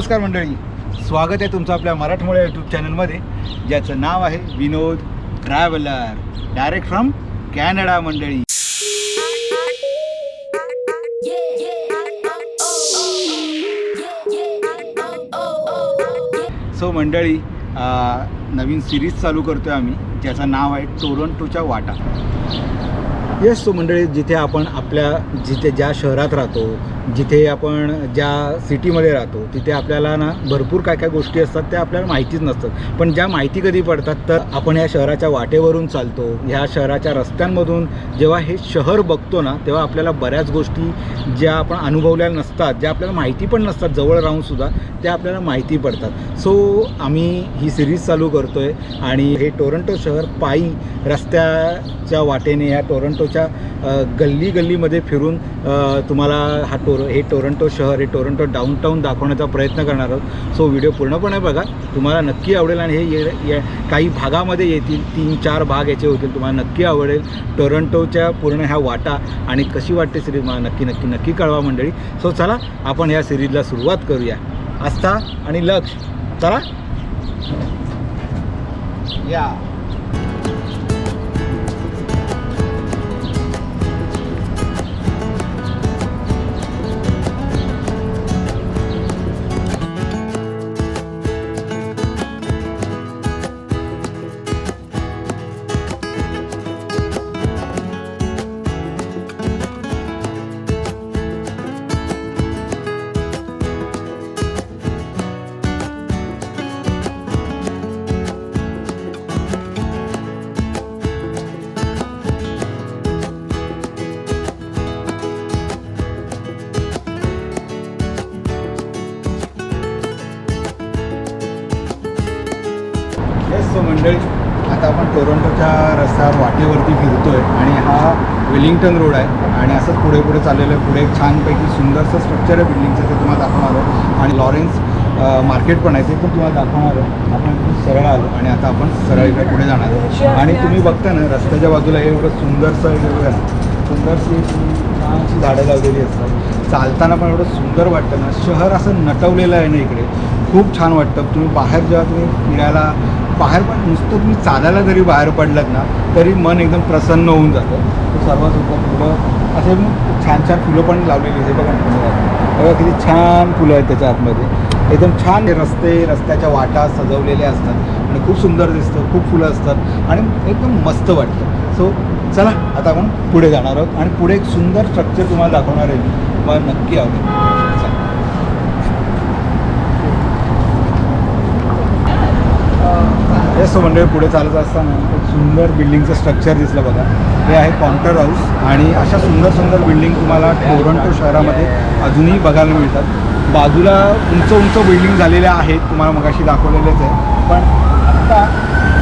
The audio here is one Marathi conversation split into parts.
नमस्कार मंडळी. स्वागत आहे तुमचं आपल्या मराठमोळ्या यूट्यूब चॅनलमध्ये ज्याचं नाव आहे Vinod traveller. Direct from Canada मंडळी. सो मंडळी नवीन सिरीज चालू करतोय आम्ही. ज्याचं नाव आहे टोरंटोच्या वाटा. येस सो मंडळी जिथे आपण आपल्या जिथे ज्या शहरात राहतो जिथे आपण ज्या सिटीमध्ये राहतो तिथे आपल्याला ना भरपूर काय काय गोष्टी असतात त्या आपल्याला माहितीच नसतात. पण ज्या माहिती कधी पडतात तर आपण ह्या शहराच्या वाटेवरून चालतो ह्या शहराच्या रस्त्यांमधून जेव्हा हे शहर बघतो ना तेव्हा आपल्याला बऱ्याच गोष्टी ज्या आपण अनुभवल्या नसतात ज्या आपल्याला माहिती पण नसतात जवळ राहूनसुद्धा त्या आपल्याला माहिती पडतात. सो आम्ही ही सिरीज चालू करतो आहे आणि हे टोरंटो शहर पायी रस्त्याच्या वाटेने ह्या टोरंटोच्या गल्ली गल्लीमध्ये फिरून तुम्हाला हा टोर हे टोरंटो शहर हे टोरंटो डाऊनटाऊन दाखवण्याचा प्रयत्न करणार आहोत. सो व्हिडिओ पूर्णपणे बघा. तुम्हाला नक्की आवडेल आणि हे ये, काही भागामध्ये येतील तीन चार भाग याचे होतील तुम्हाला नक्की आवडेल. टोरंटोच्या पूर्ण ह्या वाटा आणि कशी वाटते सिरीज मला नक्की नक्की नक्की कळवा मंडळी. सो चला आपण या सिरीजला सुरुवात करूया. आस्था आणि लक्ष. चला. या. वेलिंग्टन रोड आहे. आणि असंच पुढे पुढे चाललेलं आहे. पुढे एक छानपैकी सुंदरसं स्ट्रक्चर आहे बिल्डिंगचं ते तुम्हाला दाखवणार आहोत. आणि लॉरेन्स मार्केट पण आहे ते पण तुम्हाला दाखवणार आहोत. आपण सरळ आलो आणि आता आपण सरळ इकडे पुढे जाणार आहोत. आणि तुम्ही बघता ना रस्त्याच्या बाजूला हे एवढं सुंदरसं वेगळं सुंदरशी छानशी झाडं लावलेली असतात. चालताना पण एवढं सुंदर वाटतं ना. शहर असं नटवलेलं आहे ना इकडे. खूप छान वाटतं. तुम्ही बाहेर जेव्हा तुम्ही फिरायला बाहेर पण नुसतं तुम्ही चालायला जरी बाहेर पडलात ना तरी मन एकदम प्रसन्न होऊन जातं. सर्वात सुद्धा फुलं असे छान छान फुलं पण लावलेली आहे बघा बघा किती छान फुलं आहेत त्याच्या आतमध्ये. एकदम छान रस्ते रस्त्याच्या वाटा सजवलेल्या असतात आणि खूप सुंदर दिसतं खूप फुलं असतात आणि एकदम मस्त वाटतं. सो चला आता आपण पुढे जाणार आहोत आणि पुढे एक सुंदर स्ट्रक्चर तुम्हाला दाखवणार आहे मला तुम्हाला नक्की आवडेल. चला. मंडळ पुढे चालत असताना एक सुंदर बिल्डिंगचं स्ट्रक्चर दिसलं बघा. हे आहे काउंटर हाऊस आणि अशा सुंदर सुंदर बिल्डिंग तुम्हाला टोरंटो शहरामध्ये अजूनही बघायला मिळतात. बाजूला उंच उंच बिल्डिंग झालेल्या आहेत तुम्हाला मगाशी दाखवलेलेच आहे. पण आता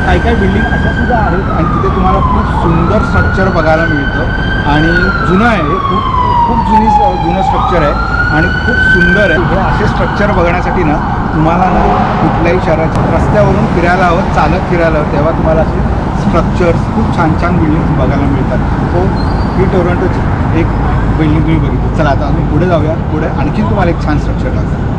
काही काही बिल्डिंग अशा सुद्धा आहेत आणि तिथे तुम्हाला खूप सुंदर स्ट्रक्चर बघायला मिळतं. आणि जुनं आहे खूप खूप जुनी जुनं स्ट्रक्चर आहे आणि खूप सुंदर आहे. हे असे स्ट्रक्चर बघण्यासाठी ना तुम्हाला ना कुठल्याही शहराच्या रस्त्यावरून फिरायला हवं चालत फिरायला हवं तेव्हा तुम्हाला असे स्ट्रक्चर्स खूप छान छान बिल्डिंग्स बघायला मिळतात. सो ही टोरंटोची एक बिल्डिंग तुम्ही बघितली. चला आता आम्ही पुढे जाऊया. पुढे आणखी तुम्हाला एक छान स्ट्रक्चर लागतं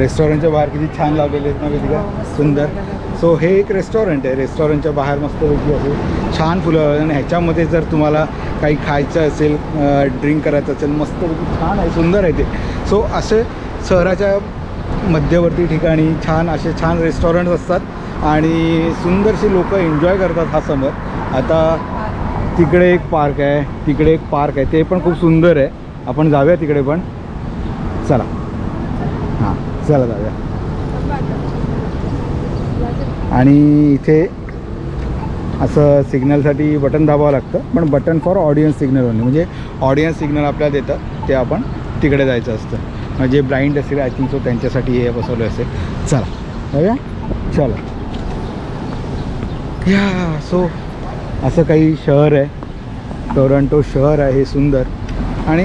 रेस्टॉरंटच्या बाहेर किती छान लावलेले आहेत ना वेदिका सुंदर. सो हे एक रेस्टॉरंट आहे. रेस्टॉरंटच्या बाहेर मस्त वेगळी आहे छान फुलं आणि ह्याच्यामध्ये जर तुम्हाला काही खायचं असेल ड्रिंक करायचं असेल मस्त छान आहे. सुंदर आहे ते. सो असे शहराच्या मध्यवर्ती ठिकाणी छान असे छान रेस्टॉरंट असतात आणि सुंदरशी लोक एन्जॉय करतात हा समर. आता तिकडे एक पार्क आहे तिकडे एक पार्क आहे. ते पण खूप सुंदर आहे. आपण जाऊया तिकडे पण. चला. चला जाऊया आणि इथे असं सिग्नलसाठी बटन दाबावं लागतं पण button for audience signal only म्हणजे ऑडियन्स सिग्नल आपल्याला देतात ते आपण तिकडे जायचं असतं. म्हणजे ब्लाइंड असेल आय थिंक सो त्यांच्यासाठी हे बसवलं असेल. चला. जाऊया चला. या सो असं काही शहर आहे. टोरंटो शहर आहे हे सुंदर. आणि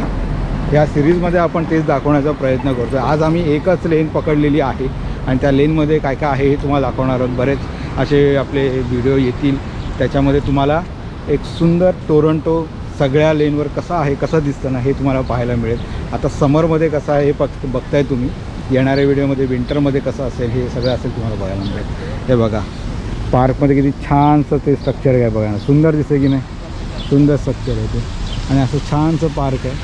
या सिरीजमध्ये आपण तेच दाखवण्याचा प्रयत्न करतो आज आम्ही एकच लेन पकडलेली आहे आणि त्या लेनमध्ये काय काय आहे हे तुम्हाला दाखवणार आहोत. बरेच असे आपले व्हिडिओ येतील. त्याच्यामध्ये तुम्हाला एक सुंदर टोरंटो सगळ्या लेनवर कसा आहे कसं दिसतं ना हे तुम्हाला पाहायला मिळेल. आता समरमध्ये कसं आहे हे फक्त बघताय तुम्ही. येणाऱ्या व्हिडिओमध्ये विंटरमध्ये कसं असेल हे सगळं असेल तुम्हाला बघायला मिळेल. हे बघा पार्कमध्ये किती छानसं ते स्ट्रक्चर आहे बघा ना. सुंदर दिसते की नाही? सुंदर स्ट्रक्चर आहे ते. आणि असं छानसं पार्क आहे.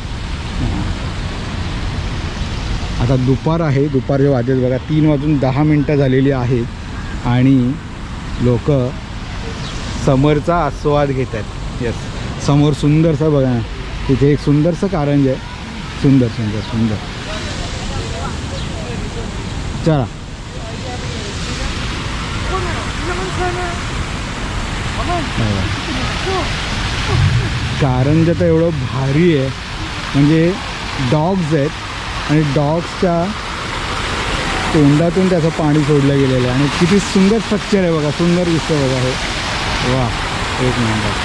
आता दुपार आहे दुपारचे वाजत बघा तीन वाजून दहा मिनटं झालेली आहेत आणि लोक समरचा आस्वाद घेत आहेत. येस समोर सुंदरसं बघा ना तिथे एक सुंदरसं कारंज आहे. सुंदर सुंदर सुंदर. चला. कारंज तर एवढं भारी आहे. म्हणजे डॉग्स आहेत आणि डॉग्सच्या तोंडातून त्याचं पाणी सोडलं गेलेलं आहे. आणि किती सुंदर स्ट्रक्चर आहे बघा सुंदर दिसतं बघा हे. वा एक नंबर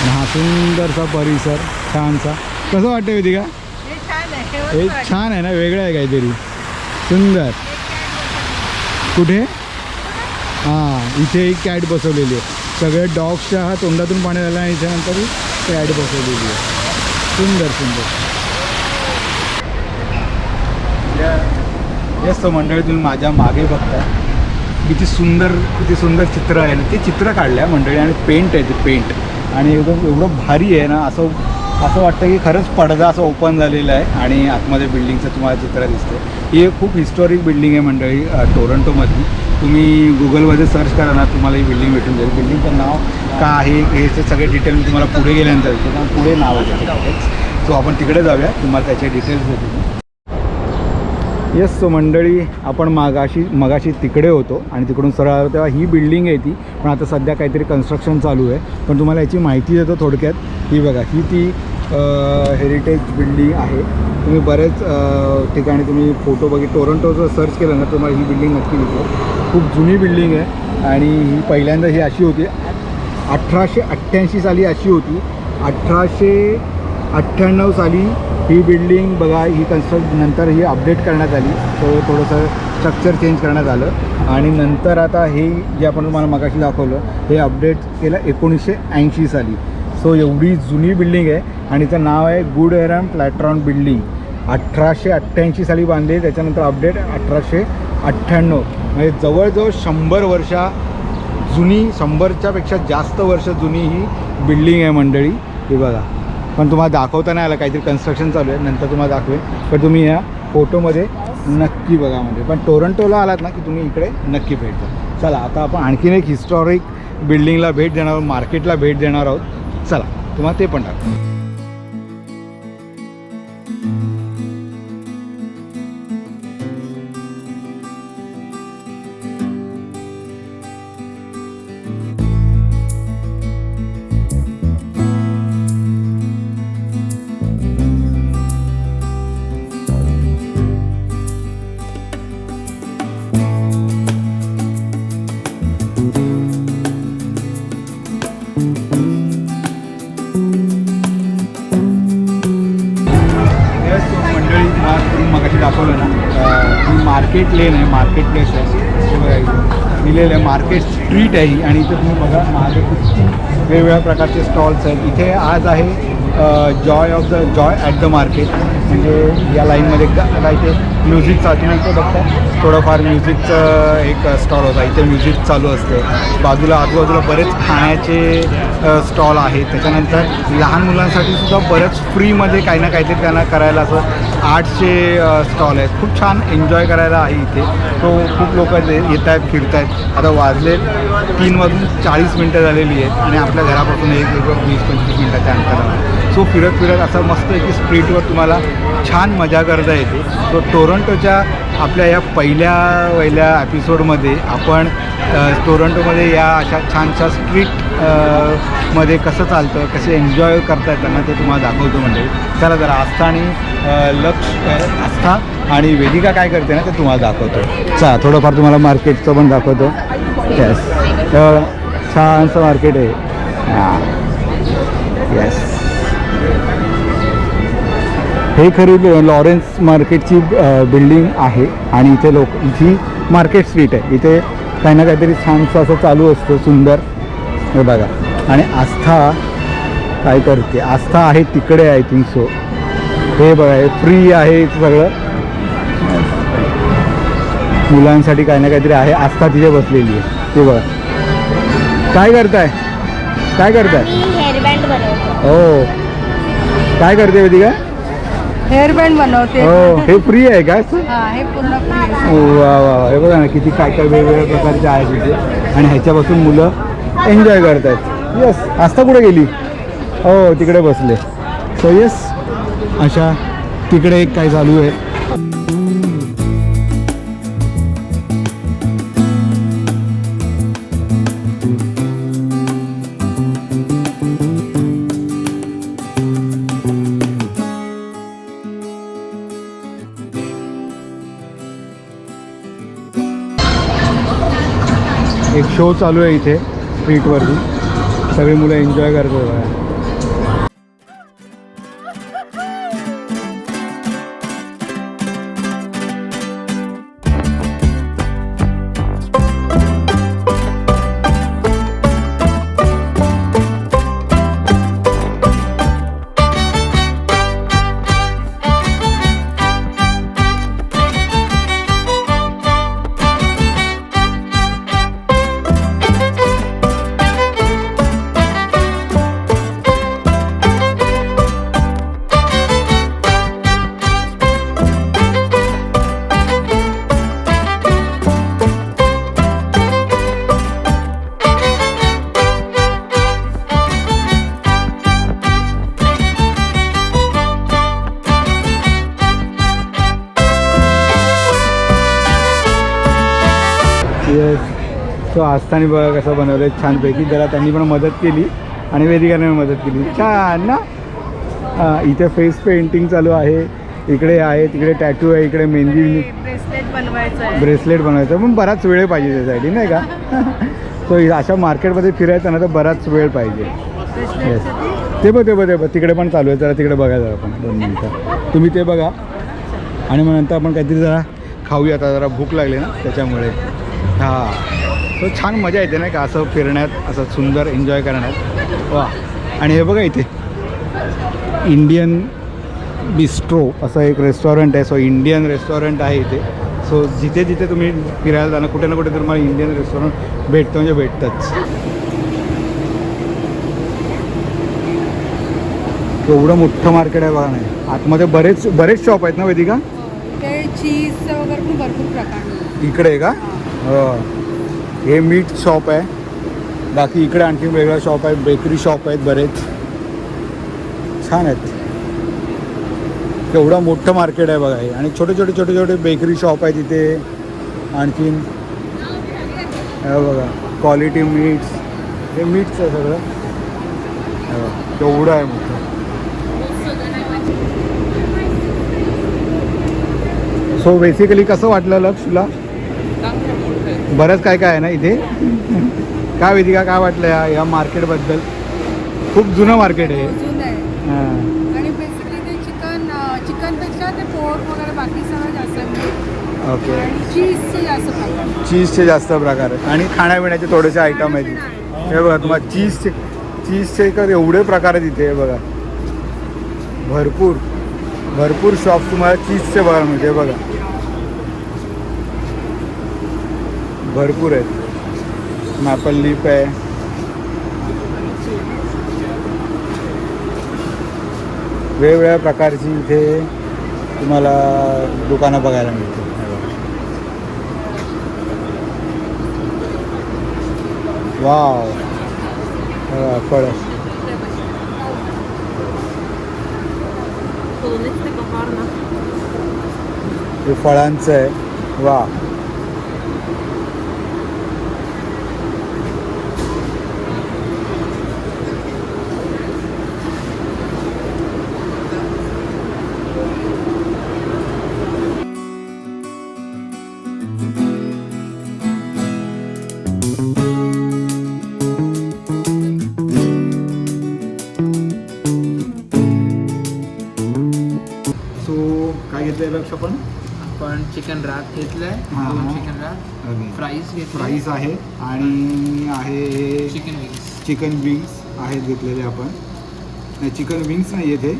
आणि हा सुंदरसा परिसर छानसा. कसं वाटतं हे छान आहे हे छान आहे ना वेगळं आहे काहीतरी. सुंदर. कुठे? हां इथे एक कॅट बसवलेली आहे. सगळे डॉग्सच्या हा तोंडातून पाणी झालं आणि त्याच्यानंतर कॅट बसवलेली आहे. सुंदर सुंदर. येस तो मंडळी तुम्ही माझ्या मागे बघताय. किती सुंदर किती सुंदर चित्र आहे ना. ते चित्र काढलं आहे मंडळी आणि पेंट आहे ते पेंट आणि एकदम एवढं भारी आहे ना असं असं वाटतं की खरंच पडदा असं ओपन झालेलं आहे आणि आतमध्ये बिल्डिंगचं तुम्हाला चित्र दिसतं ही एक खूप हिस्टॉरिक बिल्डिंग आहे मंडळी टोरंटोमधली तुम्ही गुगलमध्ये सर्च करा ना तुम्हाला ही बिल्डिंग भेटून जाईल. बिल्डिंगचं नाव का आहे हे सगळे डिटेल मी तुम्हाला पुढे गेल्यानंतर कारण पुढे नाव आहे सो आपण तिकडे जाऊया. तुम्हाला त्याचे डिटेल्स भेटून येस सो मंडळी आपण मागाशी मगाशी तिकडे होतो आणि तिकडून सरळ आलो तेव्हा ही बिल्डिंग आहे ती. पण आता सध्या काहीतरी कन्स्ट्रक्शन चालू आहे. पण तुम्हाला याची माहिती देतो थोडक्यात. ही बघा ही ती हेरिटेज बिल्डिंग आहे. तुम्ही बरेच ठिकाणी तुम्ही फोटो बघित टोरंटोचं सर्च केलं ना तुम्हाला ही बिल्डिंग नक्की दिसतो खूप जुनी बिल्डिंग आहे आणि ही पहिल्यांदा ही अशी होती. अठराशे अठ्ठ्याऐंशी साली अशी होती. अठराशे अठ्ठ्याण्णव साली ही बिल्डिंग बघा ही कन्स्ट्रक्ट नंतर ही अपडेट करण्यात आली. सो थोडंसं स्ट्रक्चर चेंज करण्यात आलं. आणि नंतर आता हे जे आपण तुम्हाला मगाशी दाखवलं हे अपडेट केलं एकोणीसशे ऐंशी साली. सो एवढी जुनी बिल्डिंग आहे आणि तिचं नाव आहे गुड एरम प्लॅट्रॉन बिल्डिंग अठराशे अठ्ठ्याऐंशी साली बांधली त्याच्यानंतर अपडेट अठराशे अठ्ठ्याण्णव. म्हणजे जवळजवळ शंभर वर्षा जुनी शंभरच्यापेक्षा जास्त वर्ष जुनी ही बिल्डिंग आहे मंडळी. ही बघा. पण तुम्हाला दाखवता नाही आलं काहीतरी कन्स्ट्रक्शन चालू आहे. नंतर तुम्हाला दाखवेन. पण तुम्ही या फोटोमध्ये नक्की बघा म्हणजे. पण टोरंटोला आलात ना की तुम्ही इकडे नक्की भेट द्या. चला आता आपण आणखीन एक हिस्टॉरिक बिल्डिंगला भेट देणार आहोत मार्केटला भेट देणार आहोत. चला तुम्हाला ते पण टाकतो. मार्केट लेन आहे मार्केट प्लेस आहे. हे इथे दिलेलं आहे. मार्केट स्ट्रीट आहे. ही आणि इथे तुम्ही बघा मागे वेगवेगळ्या प्रकारचे स्टॉल्स आहेत. इथे आज आहे joy of the joy at the market म्हणजे या लाईनमध्ये काय ते म्युझिक तुम्ही इथे बघता थोडंफार म्युझिकचं एक स्टॉल होता. इथे म्युझिक चालू असते. बाजूला आजूबाजूला बरेच खाण्याचे स्टॉल आहेत. त्याच्यानंतर लहान मुलांसाठी सुद्धा बरेच फ्रीमध्ये काही ना काहीतरी त्यांना करायला असं आर्टचे स्टॉल आहेत. खूप छान एन्जॉय करायला आहे इथे. तो खूप लोक येत आहेत फिरत आहेत आता वाजले तीन वाजून चाळीस मिनटं झालेली आहेत आणि आपल्या घरापासून एक एक वीस पंचवीस मिनटाच्या अंतरावर. सो फिरत फिरत असं मस्त की स्ट्रीटवर तुम्हाला छान मजा करता येते. सो टोरंटोच्या आपल्या या पहिल्या पहिल्या एपिसोडमध्ये आपण टोरंटोमध्ये या अशा छानशा स्ट्रीटमध्ये कसं चालतं कसे एन्जॉय करता येताना ते तुम्हाला दाखवतो म्हणजे. चला जरा आस्था आणि लक्ष आस्था आणि वेदिका काय करते ना ते तुम्हाला दाखवतो. चला थोडंफार तुम्हाला मार्केटचं पण दाखवतो. येस तर छानसं मार्केट आहे. हां. हे खरी लॉरेन्स मार्केटची बिल्डिंग आहे आणि इथे लोक इथे मार्केट स्ट्रीट आहे. इथे काही ना काहीतरी छानसं असं चालू असतं सुंदर. हे बघा. आणि आस्था काय करते? आस्था आहे तिकडे आय थिंक सो हे बघा हे फ्री आहे सगळं. मुलांसाठी काही ना काहीतरी आहे. आस्था तिथे बसलेली आहे. ते बघा. काय करताय? काय करताय? हो. काय करते वेदिका हेअर बँड बनवते. हो हे फ्री आहे का हा हे पूर्ण free आहे. ओ वा वा वा. हे बघा ना किती काय काय वेगवेगळ्या प्रकारचे आहेत तिथे आणि ह्याच्यापासून मुलं एन्जॉय करत आहेत येस आस्था कुठे गेली? हो तिकडे बसले. सो येस अशा तिकडे एक काय चालू आहे. शो चालू आहे इथे स्ट्रीटवरती सगळी मुलं एन्जॉय करतो आहे येस तो आस्थाने बघा कसं बनवलं छानपैकी जरा त्यांनी पण मदत केली आणि वेदिकाने पण मदत केली. छान ना? हां इथे फेस पेंटिंग चालू आहे. इकडे आहे तिकडे टॅटू आहे इकडे मेहंदी. ब्रेसलेट बनवायचं आहे. ब्रेसलेट बनवायचं पण बराच वेळ पाहिजे त्यासाठी नाही का? सो अशा मार्केटमध्ये फिरायचं ना तर बराच वेळ पाहिजे. येस ते बघ ते बघ ते बघ तिकडे पण चालू आहे. जरा तिकडे बघा जरा आपण दोन मिनटं. तुम्ही ते बघा. आणि मग नंतर आपण काहीतरी जरा खाऊया. आता जरा भूक लागली ना त्याच्यामुळे. हां. तो छान मजा येते नाही का असं फिरण्यात असं सुंदर एन्जॉय करण्यात. वा. आणि हे बघा इथे. इंडियन बिस्ट्रो असं एक रेस्टॉरंट आहे. सो इंडियन रेस्टॉरंट आहे इथे. सो जिथे जिथे तुम्ही फिरायला जाणं कुठे ना कुठे तुम्हाला इंडियन रेस्टॉरंट भेटतं म्हणजे भेटतंच. एवढं मोठं मार्केट आहे बघा नाही आतमध्ये बरेच बरेच शॉप आहेत ना वेदिका? ते चीजचं वगैरे भरपूर प्रकार. इकडे आहे का? हो. हे मीट शॉप आहे. बाकी इकडे आणखी वेगळा शॉप आहे. बेकरी शॉप आहेत बरेच. छान आहेत. एवढं मोठं मार्केट आहे बघा हे. आणि छोटे छोटे छोटे छोटे बेकरी शॉप आहे तिथे. आणखीन बघा क्वालिटी मीट्स हे मीट्स आहे सगळं. हो, हे आहे मोठं. सो बेसिकली कसं वाटलं लक्ष तुला बरंच काय काय आहे ना इथे? काय वेदिका काय वाटलं या या मार्केटबद्दल खूप जुनं मार्केट आहे हां. आणि बेसिकली ते चिकन चिकनपेक्षा ते पोर्क वगैरे बाकी सगळं जास्त आहे. ओके. आणि चीजचं जास्त प्रकार चीजचे जास्त प्रकार आहेत. आणि खाण्यापिण्याचे थोडेसे आयटम आहेत हे बघा तुम्हाला चीजचे चीजचे तर एवढे प्रकार आहेत इथे हे बघा. भरपूर. भरपूर शॉप तुम्हाला चीजचे बघायला मिळते हे बघा. भरपूर आहेत. मॅपल लीप आहे वेगवेगळ्या प्रकारची इथे तुम्हाला दुकानं बघायला मिळतील. हे. वाव फळं. हे फळांचं आहे. वा यापेक्षा पण आपण. चिकन रॅप घेतलंय हा, दोन हा. Chicken wrap okay. फ्राईज घेतले. फ्राईज आहे आणि आहे चिकन विंग्स चिकन विंग्स आहेत घेतलेले आपण. नाही चिकन विंग्स नाही येते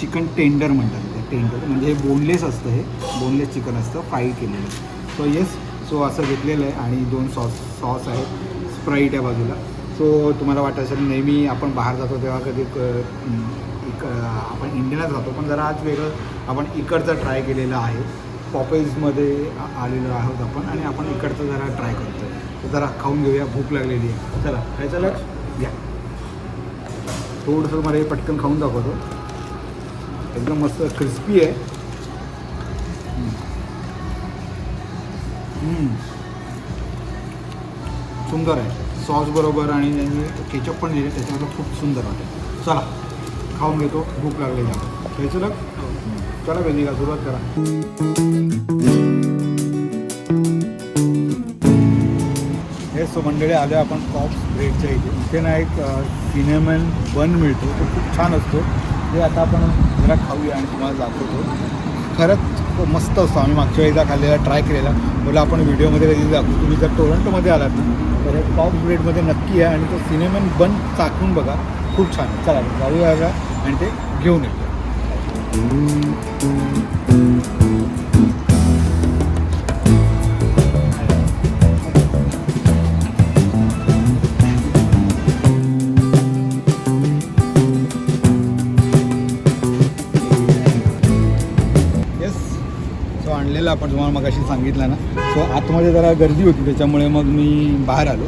चिकन टेंडर म्हणतात ते टेंडर म्हणजे हे बोनलेस असतं हे. बोनलेस चिकन असतं. फ्राय केलेलं. सो येस सो असं घेतलेलं आहे आणि दोन सॉस सॉस आहेत. स्प्राईट आहे बाजूला. सो तुम्हाला वाटत असेल नेहमी आपण बाहेर जातो तेव्हा कधी क- इक आपण इंडियाला जातो पण जरा आज वेगळं आपण इकडचं ट्राय केलेलं आहे. पॉपेजमध्ये आलेलो आहोत आपण आणि आपण इकडचं जरा ट्राय करतो तर जरा खाऊन घेऊया भूक लागलेली आहे. चला खायचं लक्ष? घ्या थोडंसं मला हे पटकन खाऊन दाखवतो. एकदम मस्त क्रिस्पी आहे. सुंदर आहे. सॉस बरोबर आणि त्यांनी केचप पण दिले त्याच्यामध्ये खूप सुंदर वाटेल चला खाऊन घेतो भूक लागलेली आहे. खायचं लग चला वेदिका सुरुवात करा हे सो मंडळी आले आपण कॉप्स ब्रेडच्या इथे. इथे ना एक सिनेमन बन मिळतो. तो खूप छान असतो. ते आता आपण जरा खाऊया आणि तुम्हाला दाखवतो. खरंच तो मस्त असतो. आम्ही मागच्या वेळेला खाल्लेला ट्राय केलेला. बोला आपण व्हिडिओमध्ये कधी दाखवू. तुम्ही जर टोरंटोमध्ये आलात ना तर हे कॉप्स ब्रेडमध्ये नक्की आहे आणि तो सिनेमन बन चाकून बघा. खूप छान चला जाऊया आणि ते घेऊन येतो. आणलेलं आपण तुम्हाला मग अशी सांगितलं ना. सो आतमध्ये जरा गर्दी होती त्याच्यामुळे मग मी बाहेर आलो.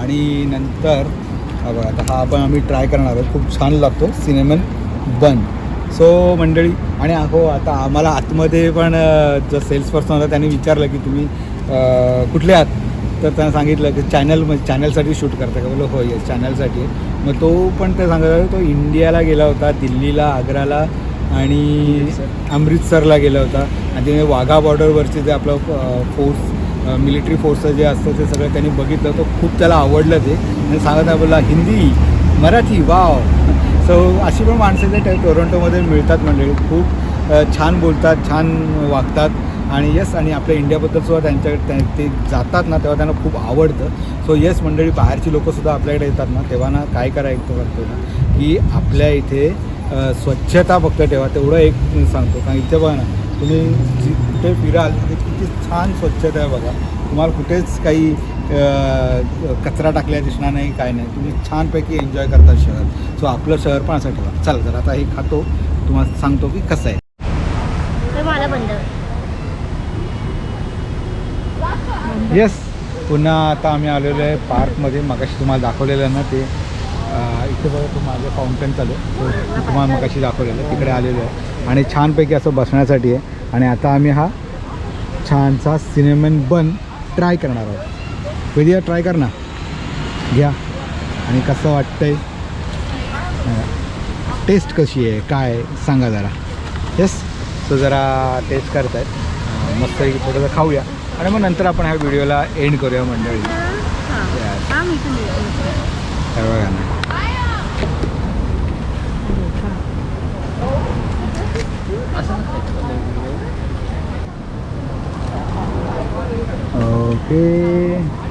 आणि नंतर हा बघा आता हा आपण आम्ही ट्राय करणार आहोत. खूप छान लागतो. सिनेमन बन सो मंडळी आणि हो आता आम्हाला आतमध्ये पण जो सेल्स पर्सन होता त्यांनी विचारलं की तुम्ही कुठले आहात? तर त्यांना सांगितलं की चॅनल म्हणजे चॅनलसाठी शूट करता का? बोललो हो येस चॅनलसाठी मग तो पण ते सांगत होता तो इंडियाला गेला होता दिल्लीला आग्राला आणि अमृतसरला गेला होता. आणि तिने वाघा बॉर्डरवरचे जे आपलं फोर्स मिलिटरी फोर्स जे असतं ते सगळं त्यांनी बघितलं. तो खूप त्याला आवडलं ते. आणि सांगत आहे बोला हिंदी मराठी वाव सो अशी पण माणसं ते टोरंटोमध्ये मिळतात मंडळी. खूप छान बोलतात छान वागतात. आणि येस आणि आपल्या इंडियाबद्दल सुद्धा ते जातात ना तेव्हा त्यांना खूप आवडतं. सो येस मंडळी बाहेरची लोकंसुद्धा आपल्याकडे येतात ना तेव्हा ना काय करायचं करतो ना की आपल्या इथे स्वच्छता फक्त ठेवा. तेवढं एक सांगतो. कारण इथे बघा ना तुम्ही जी कुठे फिराल तिथे किती छान स्वच्छता आहे बघा. तुम्हाला कुठेच काही कचरा टाकल्या दिसणार नाही काय नाही. तुम्ही छानपैकी एन्जॉय करता शहर. सो आपलं शहर पण असं ठेवा. चल तर आता हे खातो. तुम्हाला सांगतो की कसं आहे. येस पुन्हा आता आम्ही आलेलो आहे पार्कमध्ये. मगाशी तुम्हाला दाखवलेलं ना ते. इथे बघा तो माझं फाउंटन चालू आहे. तुम्हाला मगाशी दाखवलेलं आहे. तिकडे आलेलो आहे. आणि छानपैकी असं बसण्यासाठी आहे. आणि आता आम्ही हा छानसा सिनेमन बन ट्राय करणार आहोत. वेदिया ट्राय कर ना. घ्या. आणि कसं वाटतंय? टेस्ट कशी आहे? काय? सांगा जरा. येस सो जरा टेस्ट करतायत मस्त थोडंसं खाऊया. आणि मग नंतर आपण ह्या व्हिडिओला एंड करूया मंडळी. बघा ना. ओके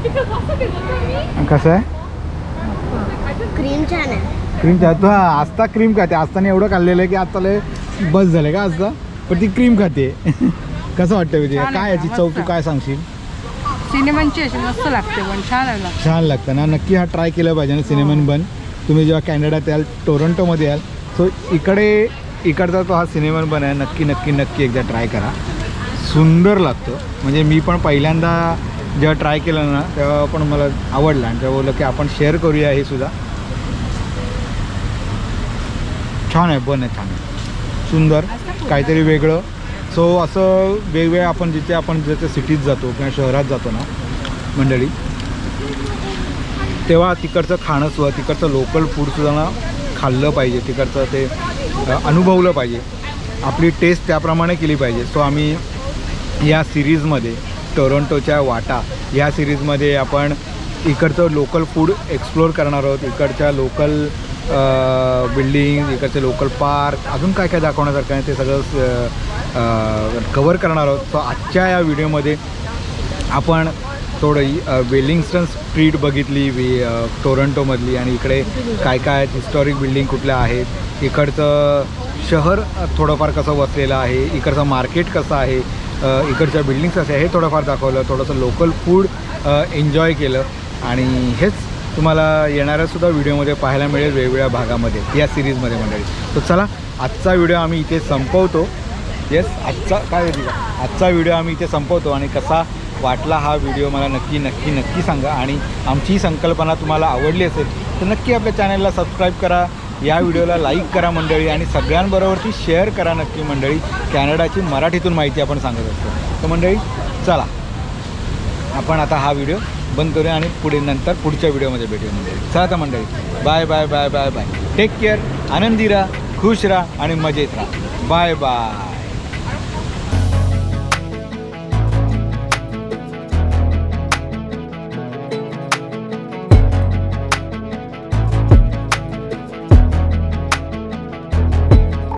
कसं आहे? क्रीम छान आहे. क्रीम तू हा आस्ता क्रीम खाते. आस्ताने एवढं खाल्लेलं आहे की आता लय बस झालं का आस्ता पण ती क्रीम खाते. कसं वाटतं विजय छान काय याची चव. तू काय सांगशील? सिनेमांची अशी मस्त लागते पण छान. छान लागतं ना. नक्की हा ट्राय केला पाहिजे ना सिनेमन बन तुम्ही जेव्हा कॅनडात याल टोरंटोमध्ये याल सो इकडे इकडचा तो हा सिनेमन बन आहे. नक्की नक्की नक्की एकदा ट्राय करा. सुंदर लागतो. म्हणजे मी पण पहिल्यांदा जेव्हा ट्राय केलं ना तेव्हा पण मला आवडलं आणि तेव्हा बोललं की आपण शेअर करूया हे सुद्धा. छान आहे बन आहे छान आहे. सुंदर काहीतरी वेगळं. सो असं वेगवेगळ्या आपण जिथे आपण जिथे सिटीत जातो किंवा शहरात जातो ना मंडळी तेव्हा तिकडचं खाणं सुद्धा तिकडचं लोकल फूडसुद्धा ना खाल्लं पाहिजे. तिकडचं ते अनुभवलं पाहिजे. आपली टेस्ट त्याप्रमाणे केली पाहिजे. सो आम्ही या सिरीजमध्ये टोरंटोच्या वाटा. या सिरीजमध्ये आपण इकडचं लोकल फूड एक्सप्लोअर करणार आहोत. इकडच्या लोकल बिल्डिंग इकडचे लोकल पार्क अजून काय काय दाखवण्यासारखं आहे ते सगळं कवर करणार आहोत. सो आजच्या या व्हिडिओमध्ये आपण थोडं वेलिंग्स्टन स्ट्रीट बघितली वे टोरंटोमधली आणि इकडे काय काय हिस्टॉरिक बिल्डिंग कुठल्या आहेत. इकडचं शहर थोडंफार कसं वसलेलं आहे. इकडचं मार्केट कसं आहे. इकडच्या बिल्डिंग्स असे हे थोडंफार दाखवलं. थोडंसं लोकल फूड एन्जॉय केलं. आणि हेच तुम्हाला येणाऱ्यासुद्धा व्हिडिओमध्ये पाहायला मिळेल वेगवेगळ्या भागामध्ये या सिरीजमध्ये मंडळी. तर चला आजचा व्हिडिओ आम्ही इथे संपवतो. येस आजचा काय तिला आजचा व्हिडिओ आम्ही इथे संपवतो. आणि कसा वाटला हा व्हिडिओ मला नक्की नक्की नक्की सांगा. आणि आमची संकल्पना तुम्हाला आवडली असेल तर नक्की आपल्या चॅनलला सबस्क्राईब करा. या व्हिडिओला लाईक करा मंडळी आणि सगळ्यांबरोबरची शेअर करा नक्की मंडळी. कॅनडाची मराठीतून माहिती आपण सांगत असतो. तर मंडळी चला. आपण आता हा व्हिडिओ बंद करूया आणि पुढे नंतर पुढच्या व्हिडिओमध्ये भेटूया मंडळी. चला तर मंडळी bye bye bye bye bye. Take care आनंदी राहा खुश राहा आणि मजेत राहा. Bye bye.